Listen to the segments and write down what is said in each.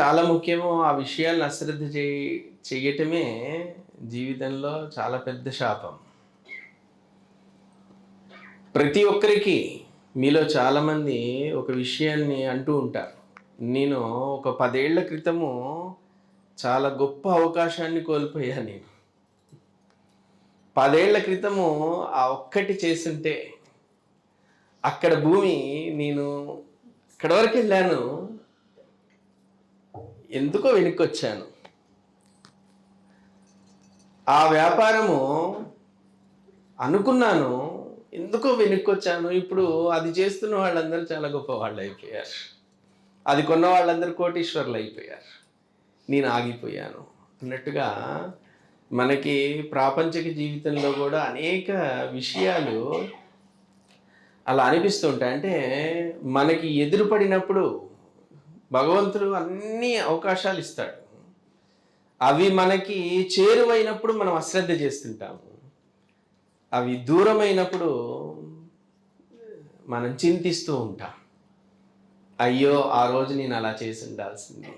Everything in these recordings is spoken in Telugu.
చాలా ముఖ్యమో ఆ విషయాలను అశ్రద్ధ చేయ చెయ్యటమే జీవితంలో చాలా పెద్ద శాపం. ప్రతి ఒక్కరికి మీలో చాలామంది ఒక విషయాన్ని అంటూ ఉంటారు. నేను ఒక పదేళ్ళ క్రితము చాలా గొప్ప అవకాశాన్ని కోల్పోయాను నేను. పదేళ్ళ క్రితము ఆ ఒక్కటి చేస్తుంటే అక్కడ భూమి నేను ఇక్కడ వరకు వెళ్ళాను. ఎందుకో వెనక్కి వచ్చాను ఆ వ్యాపారము అనుకున్నాను ఎందుకో వెనక్కి వచ్చాను ఇప్పుడు అది చేస్తున్న వాళ్ళందరూ చాలా గొప్ప వాళ్ళు అయిపోయారు. అది కొన్న వాళ్ళందరూ కోటీశ్వర్లు అయిపోయారు. నేను ఆగిపోయాను అన్నట్టుగా మనకి ప్రాపంచిక జీవితంలో కూడా అనేక విషయాలు అలా అనిపిస్తుంటాయి అంటే మనకి ఎదురుపడినప్పుడు భగవంతుడు అన్ని అవకాశాలు ఇస్తాడు. అవి మనకి చేరువైనప్పుడు మనం అశ్రద్ధ చేస్తుంటాము అవి దూరమైనప్పుడు మనం చింతిస్తూ ఉంటాం. అయ్యో ఆ రోజు నేను అలా చేసి ఉండాల్సింది.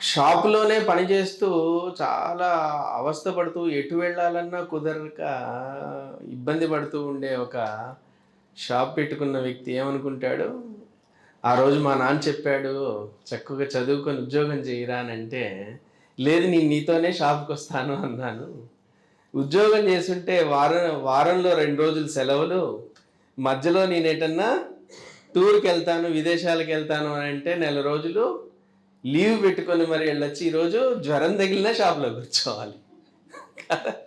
షాపులోనే పనిచేస్తూ చాలా అవస్థ పడుతూ ఎటు వెళ్ళాలన్నా కుదరక ఇబ్బంది పడుతూ ఉండే ఒక షాప్ పెట్టుకున్న వ్యక్తి ఏమనుకుంటాడు? ఆ రోజు మా నాన్న చెప్పాడు చక్కగా చదువుకొని ఉద్యోగం చేయరా అని అంటే లేదు నేను నీతోనే షాప్కి వస్తాను అన్నాను. ఉద్యోగం చేస్తుంటే వారం వారంలో రెండు రోజులు సెలవులు మధ్యలో నేనేటన్నా టూర్కి వెళ్తాను విదేశాలకు వెళ్తాను అని అంటే నెల రోజులు లీవ్ పెట్టుకొని మరి వెళ్ళొచ్చి ఈరోజు జ్వరం తగిలిన షాప్లో కూర్చోవాలి.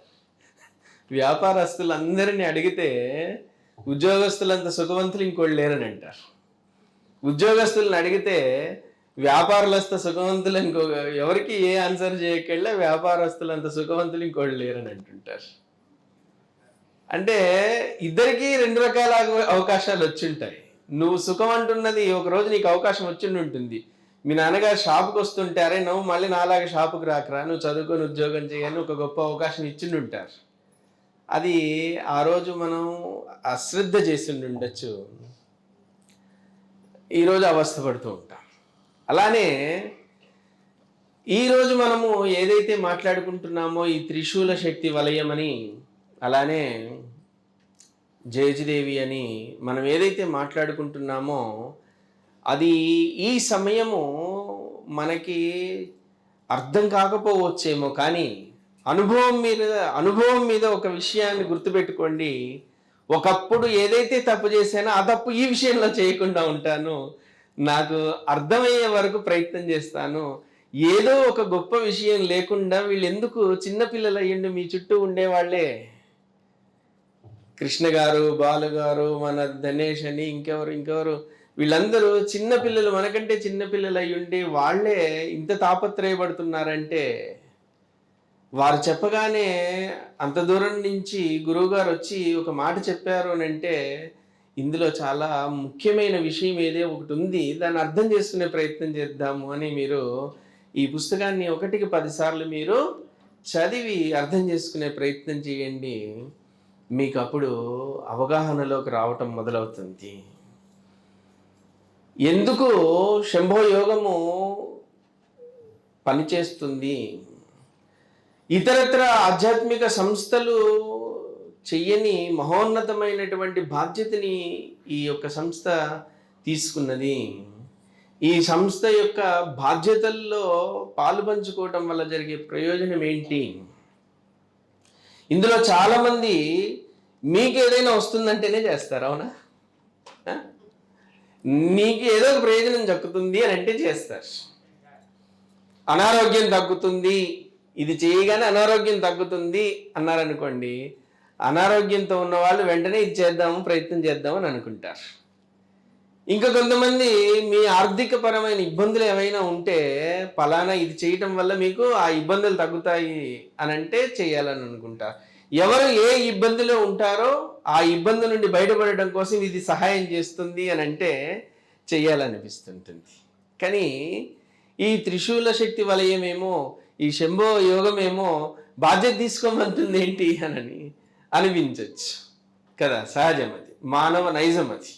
వ్యాపారస్తులందరినీ అడిగితే ఉద్యోగస్తులంత సుఖవంతులు ఇంకోళ్ళు లేరని అంటారు. ఉద్యోగస్తులను అడిగితే వ్యాపారులస్త సుఖవంతులు ఇంకో ఎవరికి ఏ ఆన్సర్ చేయకెళ్ళే వ్యాపారస్తులంత సుఖవంతులు ఇంకోళ్ళు లేరని అంటుంటారు. అంటే ఇద్దరికీ రెండు రకాల అవకాశాలు వచ్చింటాయి. నువ్వు సుఖం అంటున్నది ఒక రోజు నీకు అవకాశం వచ్చిండి ఉంటుంది. మీ నాన్నగారు షాపుకి వస్తుంటే అరే నువ్వు మళ్ళీ నాలాగా షాపుకి రాకరా నువ్వు చదువుకొని ఉద్యోగం చేయని ఒక గొప్ప అవకాశం ఇచ్చిండి ఉంటారు. అది ఆ రోజు మనం అశ్రద్ధ చేసిండి ఉండొచ్చు. ఈరోజు అవస్థపడుతూ ఉంటాం. అలానే ఈరోజు మనము ఏదైతే మాట్లాడుకుంటున్నామో ఈ త్రిశూల శక్తి వలయం అని అలానే జయజిదేవి అని మనం ఏదైతే మాట్లాడుకుంటున్నామో అది ఈ సమయము మనకి అర్థం కాకపోవచ్చేమో కానీ అనుభవం మీద అనుభవం మీద ఒక విషయాన్ని గుర్తుపెట్టుకోండి. ఒకప్పుడు ఏదైతే తప్పు చేశానో ఆ తప్పు ఈ విషయంలో చేయకుండా ఉంటాను. నాకు అర్థమయ్యే వరకు ప్రయత్నం చేస్తాను. ఏదో ఒక గొప్ప విషయం లేకుండా వీళ్ళు ఎందుకు చిన్నపిల్లలు అయ్యండి మీ చుట్టూ ఉండేవాళ్ళే? కృష్ణ గారు బాలు గారు మన ధనేష్ అని ఇంకెవరు ఇంకెవరు? వీళ్ళందరూ చిన్నపిల్లలు మనకంటే చిన్నపిల్లలు అయ్యుండి వాళ్ళే ఇంత తాపత్రయపడుతున్నారంటే వారు చెప్పగానే అంత దూరం నుంచి గురువుగారు వచ్చి ఒక మాట చెప్పారు అని అంటే ఇందులో చాలా ముఖ్యమైన విషయం ఏదే ఒకటి ఉంది. దాన్ని అర్థం చేసుకునే ప్రయత్నం చేద్దాము అని మీరు ఈ పుస్తకాన్ని ఒకటికి పదిసార్లు మీరు చదివి అర్థం చేసుకునే ప్రయత్నం చేయండి. మీకు అప్పుడు అవగాహనలోకి రావటం మొదలవుతుంది. ఎందుకు శంభో యోగము పనిచేస్తుంది? ఇతరత్ర ఆధ్యాత్మిక సంస్థలు చెయ్యని మహోన్నతమైనటువంటి బాధ్యతని ఈ యొక్క సంస్థ తీసుకున్నది. ఈ సంస్థ యొక్క బాధ్యతల్లో పాలు పంచుకోవటం వల్ల జరిగే ప్రయోజనం ఏంటి? ఇందులో చాలామంది మీకు ఏదైనా వస్తుందంటేనే చేస్తారు అవునా? నీకు ఏదో ఒక ప్రయోజనం దక్కుతుంది అని అంటే చేస్తారు. అనారోగ్యం తగ్గుతుంది ఇది చేయగానే అనారోగ్యం తగ్గుతుంది అన్నారనుకోండి అనారోగ్యంతో ఉన్న వాళ్ళు వెంటనే ఇది చేద్దాము ప్రయత్నం చేద్దామని అనుకుంటారు. ఇంకా కొంతమంది మీ ఆర్థిక పరమైన ఇబ్బందులు ఏమైనా ఉంటే ఫలానా ఇది చేయటం వల్ల మీకు ఆ ఇబ్బందులు తగ్గుతాయి అని అంటే చేయాలని అనుకుంటారు. ఎవరు ఏ ఇబ్బందిలో ఉంటారో ఆ ఇబ్బంది నుండి బయటపడడం కోసం ఇది సహాయం చేస్తుంది అని అంటే చేయాలనిపిస్తుంటుంది. కానీ ఈ త్రిశూల శక్తి వలయమేమో ఈ శంభో యోగమేమో బాధ్యత తీసుకోమంటుంది ఏంటి అనని అనిపించవచ్చు కదా? సహజం అది మానవ నైజం అది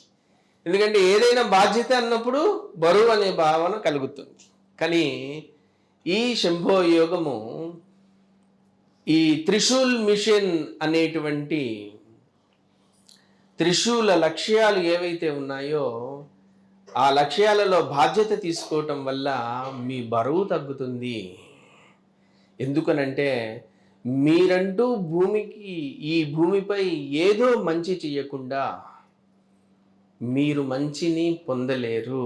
ఎందుకంటే ఏదైనా బాధ్యత అన్నప్పుడు బరువు అనే భావన కలుగుతుంది. కానీ ఈ శంభో యోగము ఈ త్రిశూల్ మిషన్ అనేటువంటి త్రిశూల లక్ష్యాలు ఏవైతే ఉన్నాయో ఆ లక్ష్యాలలో బాధ్యత తీసుకోవటం వల్ల మీ బరువు తగ్గుతుంది. ఎందుకనంటే మీరంటూ భూమికి ఈ భూమిపై ఏదో మంచి చెయ్యకుండా మీరు మంచిని పొందలేరు.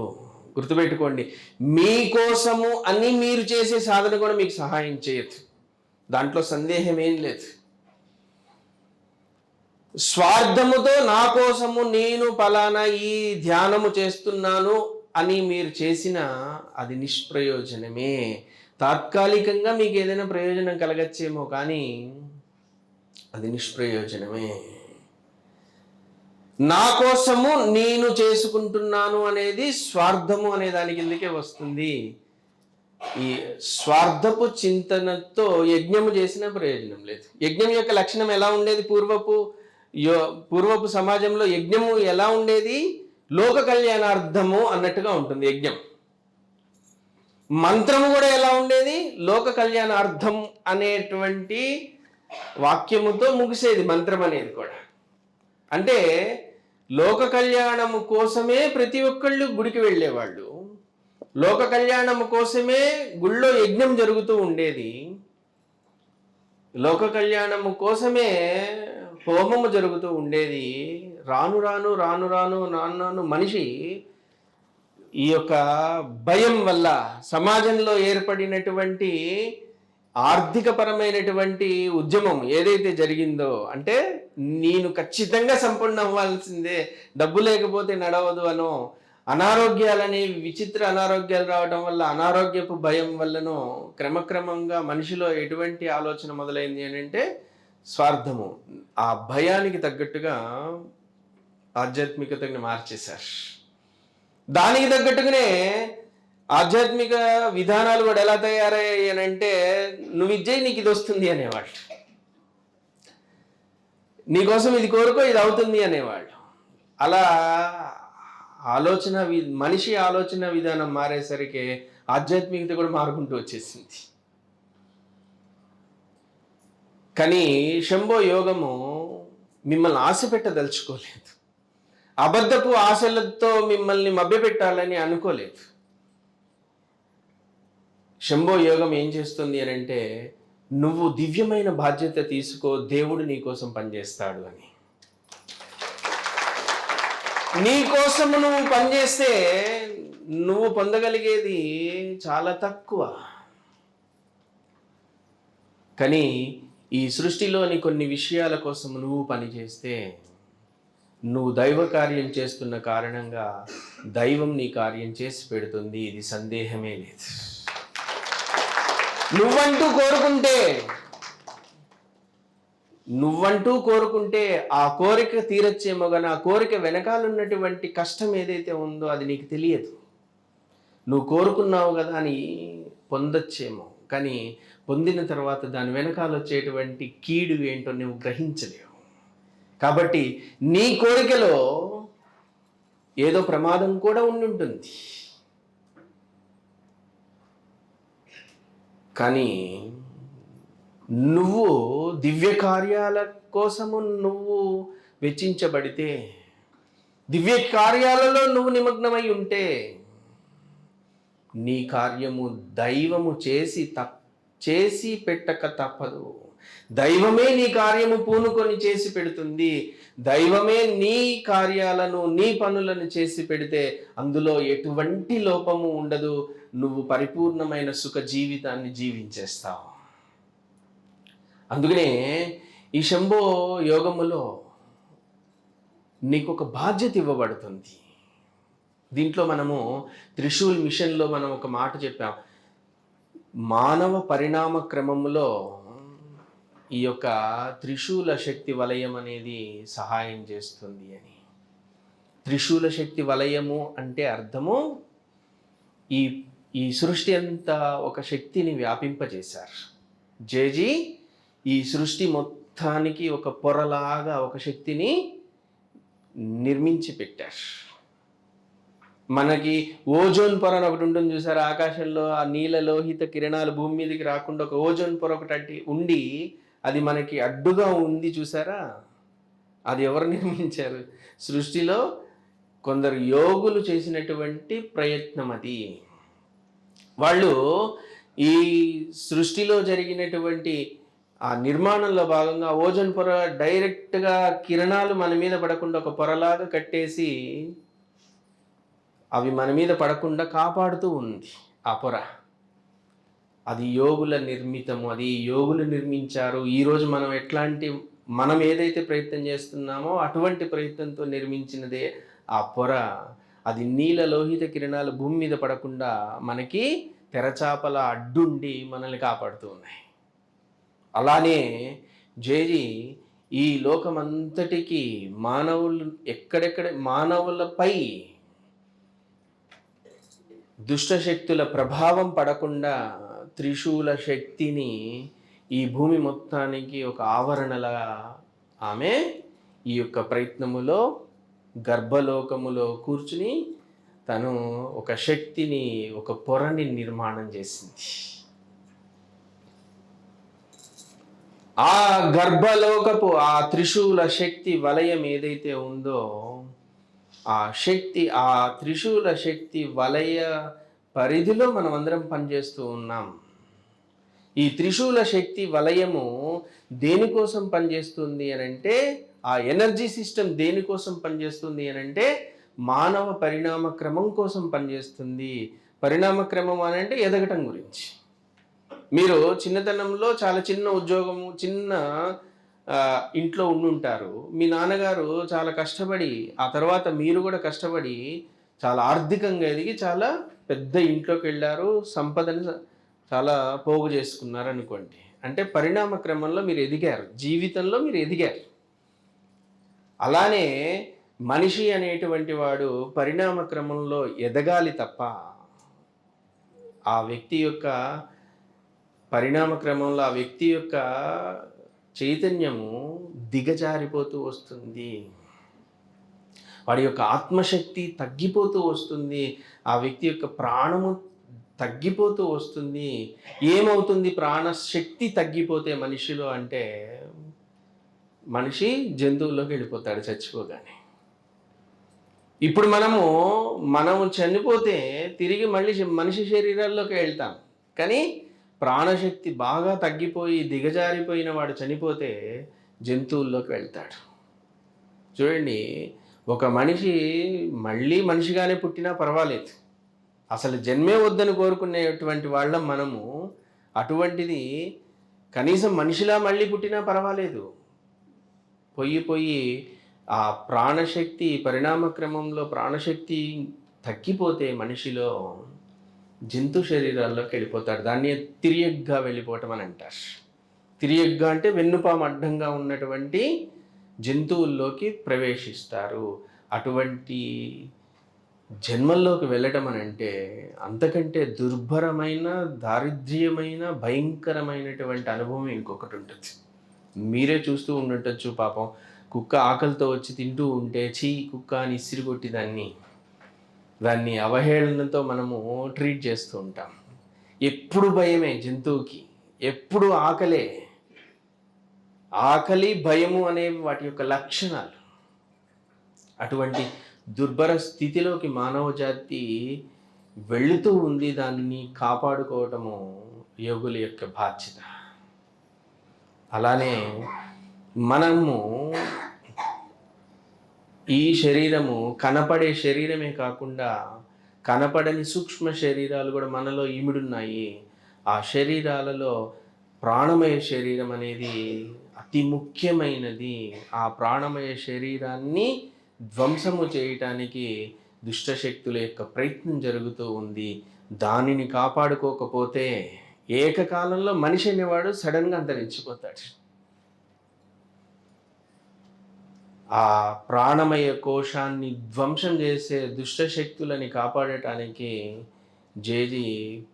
గుర్తుపెట్టుకోండి మీకోసము అని మీరు చేసే సాధన కూడా మీకు సహాయం చేయదు. దాంట్లో సందేహం ఏం లేదు. స్వార్థముతో నా కోసము నేను పలానా ఈ ధ్యానము చేస్తున్నాను అని మీరు చేసిన అది నిష్ప్రయోజనమే. తాత్కాలికంగా మీకు ఏదైనా ప్రయోజనం కలగచ్చేమో కానీ అది నిష్ప్రయోజనమే. నా కోసము నేను చేసుకుంటున్నాను అనేది స్వార్థము అనే దాని కిందకే వస్తుంది. ఈ స్వార్థపు చింతనతో యజ్ఞము చేసిన ప్రయోజనం లేదు. యజ్ఞం యొక్క లక్షణం ఎలా ఉండేది? పూర్వపు యో పూర్వపు సమాజంలో యజ్ఞము ఎలా ఉండేది? లోక కళ్యాణార్థము అన్నట్టుగా ఉంటుంది యజ్ఞం. మంత్రము కూడా ఎలా ఉండేది? లోక కళ్యాణార్థం అనేటువంటి వాక్యముతో ముగిసేది మంత్రం అనేది కూడా. అంటే లోక కళ్యాణము కోసమే ప్రతి ఒక్కళ్ళు గుడికి వెళ్ళేవాళ్ళు. లోక కళ్యాణము కోసమే గుళ్ళో యజ్ఞం జరుగుతూ ఉండేది. లోక కళ్యాణము కోసమే హోమము జరుగుతూ ఉండేది. రాను రాను రాను రాను రాను రాను మనిషి ఈ యొక్క భయం వల్ల సమాజంలో ఏర్పడినటువంటి ఆర్థికపరమైనటువంటి ఉద్యమం ఏదైతే జరిగిందో అంటే నేను ఖచ్చితంగా సంపూర్ణ అవ్వాల్సిందే డబ్బు లేకపోతే నడవదు అనో అనారోగ్యాలని విచిత్ర అనారోగ్యాలు రావడం వల్ల అనారోగ్యపు భయం వల్లనో క్రమక్రమంగా మనిషిలో ఎటువంటి ఆలోచన మొదలైంది అని అంటే స్వార్థము. ఆ భయానికి తగ్గట్టుగా ఆధ్యాత్మికతని మార్చేశారు. దానికి తగ్గట్టుగానే ఆధ్యాత్మిక విధానాలు కూడా ఎలా తయారయ్యాయి అని అంటే నువ్వు ఇజ్జయి నీకు ఇది వస్తుంది అనేవాళ్ళు. నీకోసం ఇది కోరుకో ఇది అవుతుంది అనేవాళ్ళు. అలా ఆలోచన మనిషి ఆలోచన విధానం మారేసరికి ఆధ్యాత్మికత కూడా మారుకుంటూ వచ్చేసింది. కానీ శంభో యోగము మిమ్మల్ని ఆశ పెట్టదలుచుకోలేదు అబద్ధపు ఆశలతో మిమ్మల్ని మభ్యపెట్టాలని అనుకోలేదు. శంభో యోగం ఏం చేస్తుంది అని అంటే నువ్వు దివ్యమైన బాధ్యత తీసుకో దేవుడు నీ కోసం పనిచేస్తాడు అని. నీకోసము నువ్వు పనిచేస్తే నువ్వు పొందగలిగేది చాలా తక్కువ. కానీ ఈ సృష్టిలోని కొన్ని విషయాల కోసం నువ్వు పనిచేస్తే నువ్వు దైవ కార్యం చేస్తున్న కారణంగా దైవం నీ కార్యం చేసి పెడుతుంది. ఇది సందేహమే లేదు. నువ్వంటూ కోరుకుంటే నువ్వంటూ కోరుకుంటే ఆ కోరిక తీరొచ్చేమో కానీ ఆ కోరిక వెనకాలన్నటువంటి కష్టం ఏదైతే ఉందో అది నీకు తెలియదు. నువ్వు కోరుకున్నావు కదా అని పొందొచ్చేమో కానీ పొందిన తర్వాత దాని వెనకాల వచ్చేటువంటి కీడు ఏంటో నువ్వు గ్రహించలేవు. కాబట్టి నీ కోరికలో ఏదో ప్రమాదం కూడా ఉండి ఉంటుంది కానీ నువ్వు దివ్య కార్యాల కోసము నువ్వు వెచ్చించబడితే దివ్య కార్యాలలో నువ్వు నిమగ్నమై ఉంటే నీ కార్యము దైవము చేసి తప్ చేసి పెట్టక తప్పదు. దైవమే నీ కార్యము పూనుకొని చేసి పెడుతుంది. దైవమే నీ కార్యాలను నీ పనులను చేసి పెడితే అందులో ఎటువంటి లోపము ఉండదు. నువ్వు పరిపూర్ణమైన సుఖ జీవితాన్ని జీవించేస్తావు. అందుకనే ఈ శంభో యోగములో నీకు ఒక బాధ్యత ఇవ్వబడుతుంది. దీంట్లో మనము త్రిశూల్ మిషన్లో మనం ఒక మాట చెప్పాం. మానవ పరిణామ క్రమంలో ఈ యొక్క త్రిశూల శక్తి వలయం అనేది సహాయం చేస్తుంది అని. త్రిశూల శక్తి వలయము అంటే అర్థము ఈ ఈ సృష్టి అంతా ఒక శక్తిని వ్యాపింపజేశారు. జేజీ ఈ సృష్టి మొత్తానికి ఒక పొరలాగా ఒక శక్తిని నిర్మించి పెట్టారు. మనకి ఓజోన్ పొర అని ఒకటి ఉంటుంది చూసారు? ఆకాశంలో ఆ నీల లోహిత కిరణాలు భూమి మీదకి రాకుండా ఒక ఓజోన్ పొర ఒకటి అట్టి ఉండి అది మనకి అడ్డుగా ఉంది చూసారా? అది ఎవరు నిర్మించారు? సృష్టిలో కొందరు యోగులు చేసినటువంటి ప్రయత్నం అది. వాళ్ళు ఈ సృష్టిలో జరిగినటువంటి ఆ నిర్మాణంలో భాగంగా ఓజోన్ పొర డైరెక్ట్గా కిరణాలు మన మీద పడకుండా ఒక పొరలాగా కట్టేసి అవి మన మీద పడకుండా కాపాడుతూ ఉంది ఆ పొర. అది యోగుల నిర్మితము అది యోగులు నిర్మించారు. ఈరోజు మనం ఎట్లాంటి మనం ఏదైతే ప్రయత్నం చేస్తున్నామో అటువంటి ప్రయత్నంతో నిర్మించినదే ఆ పొర. అది నీల లోహిత కిరణాలు భూమి మీద పడకుండా మనకి తెరచాపల అడ్డుండి మనల్ని కాపాడుతూ ఉన్నాయి. అలానే జేరి ఈ లోకమంతటికి మానవులు ఎక్కడెక్కడ మానవులపై దుష్టశక్తుల ప్రభావం పడకుండా త్రిశూల శక్తిని ఈ భూమి మొత్తానికి ఒక ఆవరణలా ఆమె ఈ యొక్క ప్రయత్నములో గర్భలోకములో కూర్చుని తను ఒక శక్తిని ఒక పొరని నిర్మాణం చేసింది. ఆ గర్భలోకపు ఆ త్రిశూల శక్తి వలయం ఏదైతే ఉందో ఆ శక్తి ఆ త్రిశూల శక్తి వలయ పరిధిలో మనం అందరం పనిచేస్తూ ఉన్నాం. ఈ త్రిశూల శక్తి వలయము దేనికోసం పనిచేస్తుంది అని అంటే ఆ ఎనర్జీ సిస్టమ్ దేనికోసం పనిచేస్తుంది అని అంటే మానవ పరిణామ క్రమం కోసం పనిచేస్తుంది. పరిణామ క్రమం అని అంటే ఎదగటం గురించి. మీరు చిన్నతనంలో చాలా చిన్న ఉద్యోగము చిన్న ఇంట్లో ఉండుంటారు. మీ నాన్నగారు చాలా కష్టపడి ఆ తర్వాత మీరు కూడా కష్టపడి చాలా ఆర్థికంగా ఎదిగి చాలా పెద్ద ఇంట్లోకి వెళ్ళారు. సంపదని చాలా పోగు చేసుకున్నారు అనుకోండి అంటే పరిణామ క్రమంలో మీరు ఎదిగారు. జీవితంలో మీరు ఎదిగారు. అలానే మనిషి అనేటువంటి వాడు పరిణామ క్రమంలో ఎదగాలి తప్ప ఆ వ్యక్తి యొక్క పరిణామ క్రమంలో ఆ వ్యక్తి యొక్క చైతన్యము దిగజారిపోతూ వస్తుంది. వాడి యొక్క ఆత్మశక్తి తగ్గిపోతూ వస్తుంది. ఆ వ్యక్తి యొక్క ప్రాణము తగ్గిపోతూ వస్తుంది. ఏమవుతుంది? ప్రాణశక్తి తగ్గిపోతే మనిషిలో అంటే మనిషి జంతువుల్లోకి వెళ్ళిపోతాడు చచ్చిపోగానే. ఇప్పుడు మనము మనము చనిపోతే తిరిగి మళ్ళీ మనిషి శరీరాల్లోకి వెళ్తాం. కానీ ప్రాణశక్తి బాగా తగ్గిపోయి దిగజారిపోయిన వాడు చనిపోతే జంతువుల్లోకి వెళ్తాడు. చూడండి ఒక మనిషి మళ్ళీ మనిషిగానే పుట్టినా పర్వాలేదు. అసలు జన్మే వద్దని కోరుకునేటువంటి వాళ్ళం మనము అటువంటిది కనీసం మనిషిలా మళ్ళీ పుట్టినా పర్వాలేదు. పొయ్యి పొయ్యి ఆ ప్రాణశక్తి పరిణామ క్రమంలో ప్రాణశక్తి తగ్గిపోతే మనిషిలో జంతు శరీరాల్లోకి వెళ్ళిపోతాడు దాన్ని తిరియగ్గా వెళ్ళిపోవటం అని అంటారు. తిరియగ్గా అంటే వెన్నుపాము అడ్డంగా ఉన్నటువంటి జంతువుల్లోకి ప్రవేశిస్తారు. అటువంటి జన్మల్లోకి వెళ్ళటం అని అంటే అంతకంటే దుర్భరమైన దారిద్ర్యమైన భయంకరమైనటువంటి అనుభవం ఇంకొకటి ఉంటుంది. మీరే చూస్తూ ఉండటచ్చు పాపం. కుక్క ఆకలితో వచ్చి తింటూ ఉంటే చీ కుక్క అని ఇసిరిగొట్టి దాన్ని దాన్ని అవహేళనతో మనము ట్రీట్ చేస్తూ ఉంటాం. ఎప్పుడు భయమే జంతువుకి ఎప్పుడు ఆకలే. ఆకలి భయము అనేవి వాటి యొక్క లక్షణాలు. అటువంటి దుర్భర స్థితిలోకి మానవ జాతి వెళుతూ ఉంది. దానిని కాపాడుకోవటము యోగుల యొక్క బాధ్యత. అలానే మనము ఈ శరీరము కనపడే శరీరమే కాకుండా కనపడని సూక్ష్మ శరీరాలు కూడా మనలో ఇమిడున్నాయి. ఆ శరీరాలలో ప్రాణమయ శరీరం అనేది అతి ముఖ్యమైనది. ఆ ప్రాణమయ శరీరాన్ని ధ్వంసము చేయటానికి దుష్టశక్తుల యొక్క ప్రయత్నం జరుగుతూ ఉంది. దానిని కాపాడుకోకపోతే ఏకకాలంలో మనిషి అనేవాడు సడన్గా అంతరించిపోతాడు ఆ ప్రాణమయ కోశాన్ని ధ్వంసం చేసే దుష్టశక్తులని కాపాడటానికి జేజీ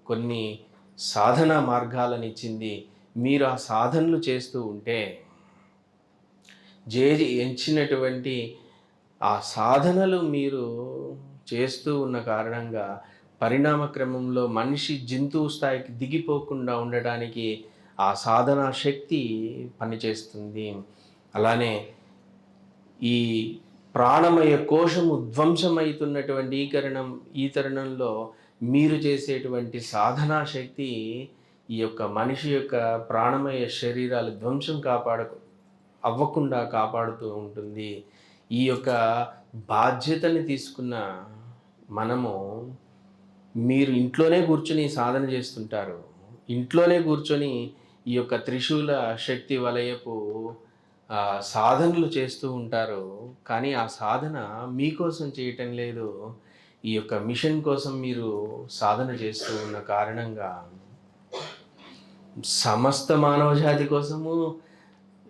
కొన్ని సాధన మార్గాలను ఇచ్చింది మీరు ఆ సాధనలు చేస్తూ ఉంటే జేజి ఎంచినటువంటి ఆ సాధనలు మీరు చేస్తూ ఉన్న కారణంగా పరిణామ క్రమంలో మనిషి జంతువు స్థాయికి దిగిపోకుండా ఉండడానికి ఆ సాధనా శక్తి పనిచేస్తుంది. అలానే ఈ ప్రాణమయ కోశము ధ్వంసమవుతున్నటువంటి ఈ కరణం ఈ తరుణంలో మీరు చేసేటువంటి సాధనా శక్తి ఈ యొక్క మనిషి యొక్క ప్రాణమయ శరీరాలు ధ్వంసం కాపాడ అవ్వకుండా కాపాడుతూ ఉంటుంది. ఈ యొక్క బాధ్యతని తీసుకున్న మనము మీరు ఇంట్లోనే కూర్చొని సాధన చేస్తుంటారు. ఇంట్లోనే కూర్చొని ఈ యొక్క త్రిశూల శక్తి వలయపు సాధనలు చేస్తూ ఉంటారు. కానీ ఆ సాధన మీకోసం చేయటం లేదు. ఈ యొక్క మిషన్ కోసం మీరు సాధన చేస్తూ ఉన్న కారణంగా సమస్త మానవజాతి కోసము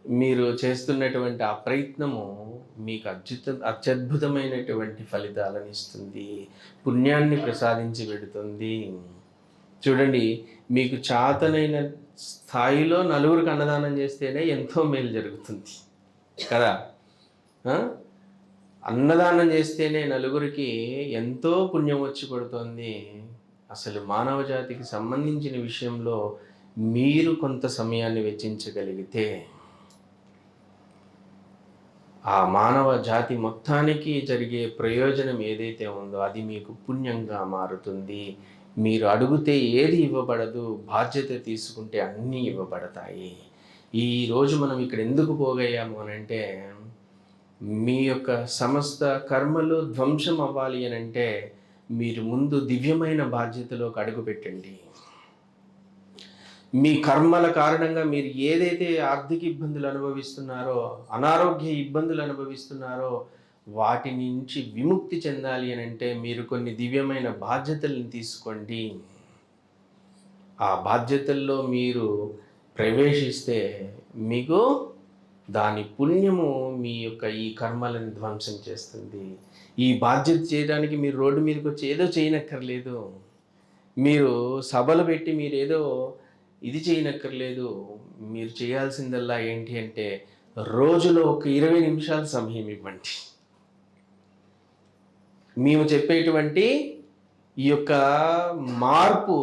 మీరు చేస్తున్నటువంటి ఆ ప్రయత్నము మీకు అద్భుత అత్యద్భుతమైనటువంటి ఫలితాలను ఇస్తుంది. పుణ్యాన్ని ప్రసాదించి పెడుతుంది. చూడండి మీకు చాతనైన స్థాయిలో నలుగురికి అన్నదానం చేస్తేనే ఎంతో మేలు జరుగుతుంది. కదా? అన్నదానం చేస్తేనే నలుగురికి ఎంతో పుణ్యం వచ్చి పడుతుంది. అసలు మానవ జాతికి సంబంధించిన విషయంలో మీరు కొంత సమయాన్ని వెచ్చించగలిగితే ఆ మానవ జాతి మొత్తానికి జరిగే ప్రయోజనం ఏదైతే ఉందో అది మీకు పుణ్యంగా మారుతుంది. మీరు అడిగితే ఏది ఇవ్వబడదు బాధ్యత తీసుకుంటే అన్నీ ఇవ్వబడతాయి. ఈరోజు మనం ఇక్కడ ఎందుకు పోగయ్యాము అని అంటే మీ యొక్క సమస్త కర్మలు ధ్వంసం అవ్వాలి అని అంటే మీరు ముందు దివ్యమైన బాధ్యతలోకి అడుగుపెట్టండి. మీ కర్మల కారణంగా మీరు ఏదైతే ఆర్థిక ఇబ్బందులు అనుభవిస్తున్నారో అనారోగ్య ఇబ్బందులు అనుభవిస్తున్నారో వాటి నుంచి విముక్తి చెందాలి అని అంటే మీరు కొన్ని దివ్యమైన బాధ్యతలను తీసుకోండి. ఆ బాధ్యతల్లో మీరు ప్రవేశిస్తే మీకు దాని పుణ్యము మీ యొక్క ఈ కర్మలను ధ్వంసం చేస్తుంది. ఈ బాధ్యత చేయడానికి మీరు రోడ్డు మీదకి వచ్చి ఏదో చేయనక్కర్లేదు. మీరు సభలు పెట్టి మీరు ఏదో ఇది చేయనక్కర్లేదు మీరు చేయాల్సిందల్లా ఏంటి అంటే రోజులో ఒక ఇరవై నిమిషాల సమయం ఇవ్వండి. మేము చెప్పేటువంటి ఈ యొక్క మార్పు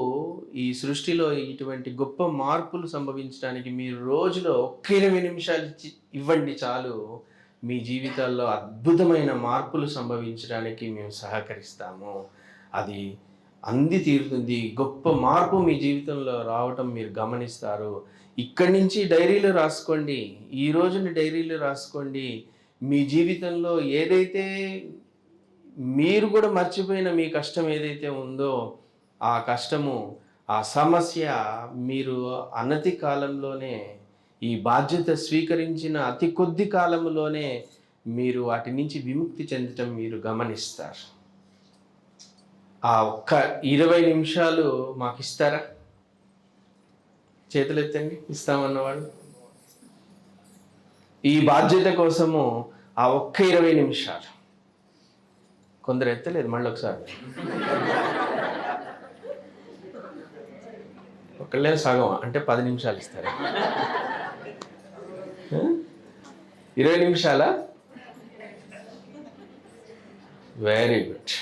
ఈ సృష్టిలో ఇటువంటి గొప్ప మార్పులు సంభవించడానికి మీరు రోజులో ఒక్క ఇరవై నిమిషాలు ఇచ్చి ఇవ్వండి చాలు. మీ జీవితాల్లో అద్భుతమైన మార్పులు సంభవించడానికి మేము సహకరిస్తాము. అది అంది తీరుతుంది. గొప్ప మార్పు మీ జీవితంలో రావటం మీరు గమనిస్తారు. ఇక్కడి నుంచి డైరీలు రాసుకోండి. ఈ రోజున డైరీలు రాసుకోండి. మీ జీవితంలో ఏదైతే మీరు కూడా మర్చిపోయిన మీ కష్టం ఏదైతే ఉందో ఆ కష్టము ఆ సమస్య మీరు అనతి కాలంలోనే ఈ బాధ్యత స్వీకరించిన అతి కొద్ది కాలంలోనే మీరు వాటి నుంచి విముక్తి చెందటం మీరు గమనిస్తారు. ఆ ఒక్క ఇరవై నిమిషాలు మాకు ఇస్తారా చేతులు ఎత్తండి ఇస్తామన్నవాడు. ఈ బాధ్యత కోసము ఆ ఒక్క ఇరవై నిమిషాలు. కొందరు ఎత్తలేదు మళ్ళీ ఒకసారి. ఒకళ్ళే సగం అంటే పది నిమిషాలు ఇస్తారు. ఇరవై నిమిషాలా? Very good